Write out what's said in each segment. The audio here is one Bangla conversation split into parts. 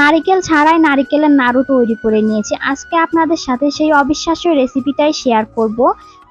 নারিকেল ছাড়াই নারিকেলের নাড়ু তৈরি করে নিয়েছি। আজকে আপনাদের সাথে সেই অবিশ্বাস্য রেসিপিটাই শেয়ার করব।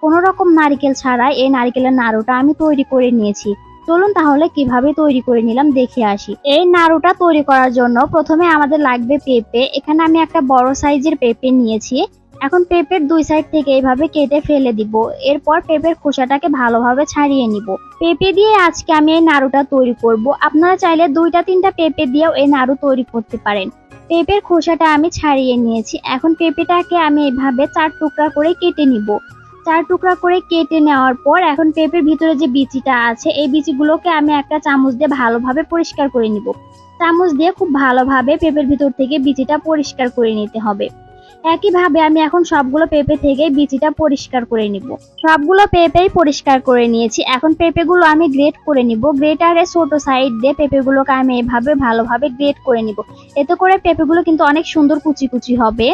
কোনো রকম নারিকেল ছাড়াই এই নারিকেলের নাড়ুটা আমি তৈরি করে নিয়েছি। চলুন তাহলে কীভাবে তৈরি করে নিলাম দেখে আসি। এই নাড়ুটা তৈরি করার জন্য প্রথমে আমাদের লাগবে পেঁপে। এখানে আমি একটা বড় সাইজের পেঁপে নিয়েছি। এখন পেঁপের দুই সাইড থেকে এইভাবে কেটে ফেলে দিব। এরপর পেঁপের খোসাটাকে ভালোভাবে ছাড়িয়ে নিব। পেঁপে দিয়ে আজকে আমি এই নাড়ুটা তৈরি করব। আপনারা চাইলে দুইটা, তিনটা পেঁপে দিয়েও এই নাড়ু তৈরি করতে পারেন। পেঁপের খোসাটা আমি ছাড়িয়ে নিয়েছি। এখন পেঁপেটাকে আমি এভাবে চার টুকরা করে কেটে নিব। চার টুকরা করে কেটে নেওয়ার পর এখন পেঁপের ভিতরে যে বিচিটা আছে, এই বিচিগুলোকে আমি একটা চামচ দিয়ে ভালোভাবে পরিষ্কার করে নিব। চামচ দিয়ে খুব ভালোভাবে পেঁপের ভিতর থেকে বিচিটা পরিষ্কার করে নিতে হবে। একইভাবে আমি এখন সবগুলো পেঁপে থেকে বিচিটা পরিষ্কার করে নিব। সবগুলো পেঁপেই পরিষ্কার করে নিয়েছি। এখন পেঁপেগুলো আমি গ্রেট করে নিব। গ্রেটারে ছোট সাইড দিয়ে পেঁপেগুলোকে আমি এভাবে ভালোভাবে গ্রেট করে নিব। এতে করে পেঁপেগুলো কিন্তু অনেক সুন্দর কুচি কুচি হবে।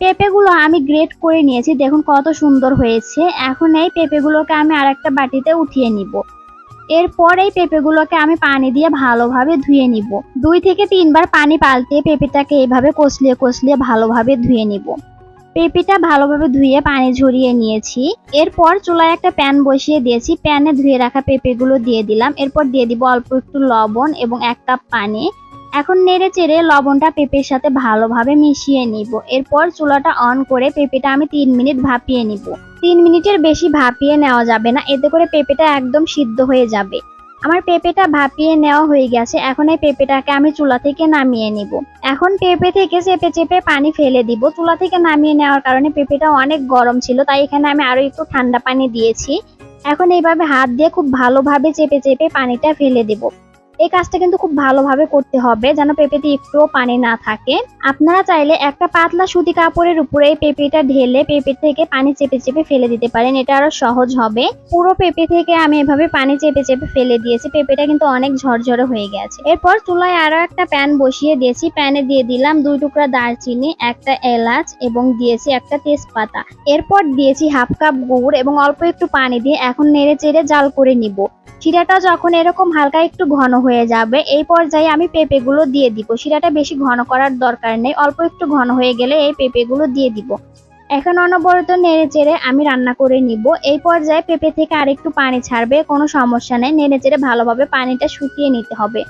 পেঁপেগুলো আমি গ্রেট করে নিয়েছি। দেখুন কত সুন্দর হয়েছে। এখন এই পেঁপেগুলোকে আমি আরেকটা বাটিতে উঠিয়ে নিব। এরপর এই পেঁপেগুলোকে আমি পানি দিয়ে ভালোভাবে ধুয়ে নিব। দুই থেকে তিনবার পানি পাল্টে পেঁপেটাকে এভাবে কষলিয়ে কষলিয়ে ভালোভাবে ধুয়ে নিব। পেঁপেটা ভালোভাবে ধুয়ে পানি ঝরিয়ে নিয়েছি। এরপর চুলায় একটা প্যান বসিয়ে দিয়েছি। প্যানে ধুয়ে রাখা পেঁপেগুলো দিয়ে দিলাম। এরপর দিয়ে দিব অল্প একটু লবণ এবং এক কাপ পানি। এখন নেড়ে চেড়ে লবণটা পেঁপের সাথে ভালোভাবে মিশিয়ে নিব। এরপর চুলাটা অন করে পেঁপেটা আমি তিন মিনিট ভাপিয়ে নিব। তিন মিনিটের বেশি ভাপিয়ে নেওয়া যাবে না, এতে করে পেঁপেটা একদম সিদ্ধ হয়ে যাবে। আমার পেঁপেটা ভাপিয়ে নেওয়া হয়ে গেছে, এখন এই পেঁপেটাকে আমি চুলা থেকে নামিয়ে নিব। এখন পেঁপে থেকে চেপে চেপে পানি ফেলে দিব। চুলা থেকে নামিয়ে নেওয়ার কারণে পেঁপেটা অনেক গরম ছিল, তাই এখানে আমি আরও একটু ঠান্ডা পানি দিয়েছি। এখন এইভাবে হাত দিয়ে খুব ভালোভাবে চেপে চেপে পানিটা ফেলে দিব। এই কাজটা কিন্তু খুব ভালোভাবে করতে হবে যেন পেঁপেতে একটুও পানি না থাকে। আপনারা চাইলে একটা পাতলা সুতি কাপড়ের উপরে এই পেঁপেটা ঢেলে পেঁপে থেকে পানি চেপে চেপে ফেলে দিতে পারেন, এটা আরও সহজ হবে। পুরো পেঁপে থেকে আমি এভাবে পানি চেপে চেপে ফেলে দিয়েছি, পেঁপেটা কিন্তু অনেক ঝরঝরে হয়ে গেছে। এরপর চুলায় আরও একটা প্যান বসিয়ে দিয়েছি, প্যানে দিয়ে দিলাম দুই টুকরা দারচিনি, একটা এলাচ এবং দিয়েছি একটা তেজপাতা। এরপর দিয়েছি হাফ কাপ গুড় এবং অল্প একটু পানি দিয়ে এখন নেড়ে চেড়ে জাল করে নিব। শিরাটা যখন এরকম হালকা একটু ঘন হয়ে যাবে, এই পর্যায়ে আমি পেঁপেগুলো দিয়ে দিব। শিরাটা বেশি ঘন করার দরকার নেই, অল্প একটু ঘন হয়ে গেলে এই পেঁপেগুলো দিয়ে দিব। এখন অনবরত নেড়ে চেড়ে আমি রান্না করে নিব। এই পর্যায়ে পেঁপে থেকে আরেকটু পানি ছাড়বে, কোনো সমস্যা নেই। নেড়ে চেড়ে ভালোভাবে পানিটা শুকিয়ে নিতে হবে।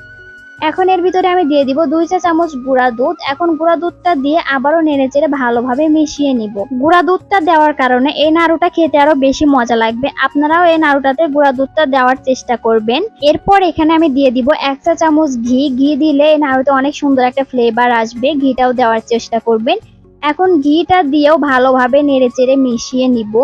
এখন এর ভিতরে আমি দিয়ে দিব দুই চা চামচ গুঁড়া দুধ। এখন গুঁড়া দুধটা দিয়ে আবারও নেড়ে চেড়ে ভালোভাবে মিশিয়ে নিব। গুঁড়া দুধটা দেওয়ার কারণে এই নাড়ুটা খেতে আরও বেশি মজা লাগবে। আপনারাও এই নাড়ুটাতে গুঁড়া দুধটা দেওয়ার চেষ্টা করবেন। এরপর এখানে আমি দিয়ে দিব এক চা চামচ ঘি। ঘি দিলে এই নাড়ুতে অনেক সুন্দর একটা ফ্লেভার আসবে। ঘিটাও দেওয়ার চেষ্টা করবেন। এখন ঘিটা দিয়েও ভালোভাবে নেড়ে চেড়ে মিশিয়ে নিব।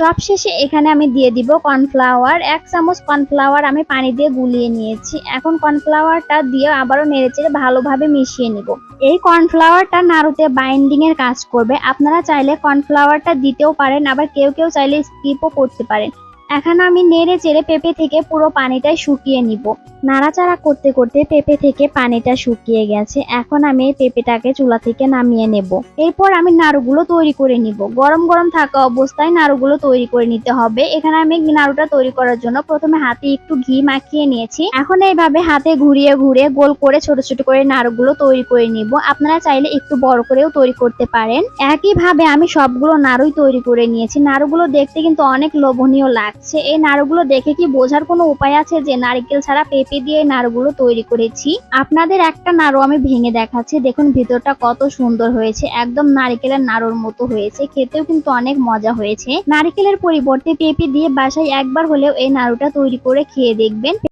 সবশেষে এখানে আমি দিয়ে দিব কর্নফ্লাওয়ার। এক চামচ কর্নফ্লাওয়ার আমি পানি দিয়ে গুলিয়ে নিয়েছি। এখন কর্নফ্লাওয়ারটা দিয়ে আবারও নেড়েচেড়ে ভালোভাবে মিশিয়ে নিব। এই কর্নফ্লাওয়ারটা নাড়ুতে বাইন্ডিং এর কাজ করবে। আপনারা চাইলে কর্নফ্লাওয়ারটা দিতেও পারেন, আবার কেউ কেউ চাইলে স্কিপও করতে পারেন। এখন আমি নেড়ে চেড়ে পেঁপে থেকে পুরো পানিটাই শুকিয়ে নিব। নাড়াচাড়া করতে করতে পেঁপে থেকে পানিটা শুকিয়ে গেছে। এখন আমি এই পেঁপেটাকে চুলা থেকে নামিয়ে নেব। এরপর আমি নাড়ুগুলো তৈরি করে নিব। গরম গরম থাকা অবস্থায় নাড়ুগুলো তৈরি করে নিতে হবে। এখানে আমি নাড়ুটা তৈরি করার জন্য প্রথমে হাতে একটু ঘি মাখিয়ে নিয়েছি। এখন এইভাবে হাতে ঘুরিয়ে ঘুরিয়ে গোল করে ছোট ছোট করে নাড়ুগুলো তৈরি করে নিব। আপনারা চাইলে একটু বড় করেও তৈরি করতে পারেন। একইভাবে আমি সবগুলো নাড়ুই তৈরি করে নিয়েছি। নাড়ুগুলো দেখতে কিন্তু অনেক লোভনীয় লাগছে এই নাড়ুগুলো দেখে কি বোঝার কোনো উপায় আছে যে নারিকেল ছাড়া পেঁপে দিয়ে এই নাড়ুগুলো তৈরি করেছি? আপনাদের একটা নাড়ু আমি ভেঙে দেখাচ্ছি। দেখুন, ভিতরটা কত সুন্দর হয়েছে। একদম নারিকেলের নাড়ুর মতো হয়েছে। খেতেও কিন্তু অনেক মজা হয়েছে। নারিকেলের পরিবর্তে পেঁপে দিয়ে বাসায় একবার হলেও এই নাড়ুটা তৈরি করে খেয়ে দেখবেন।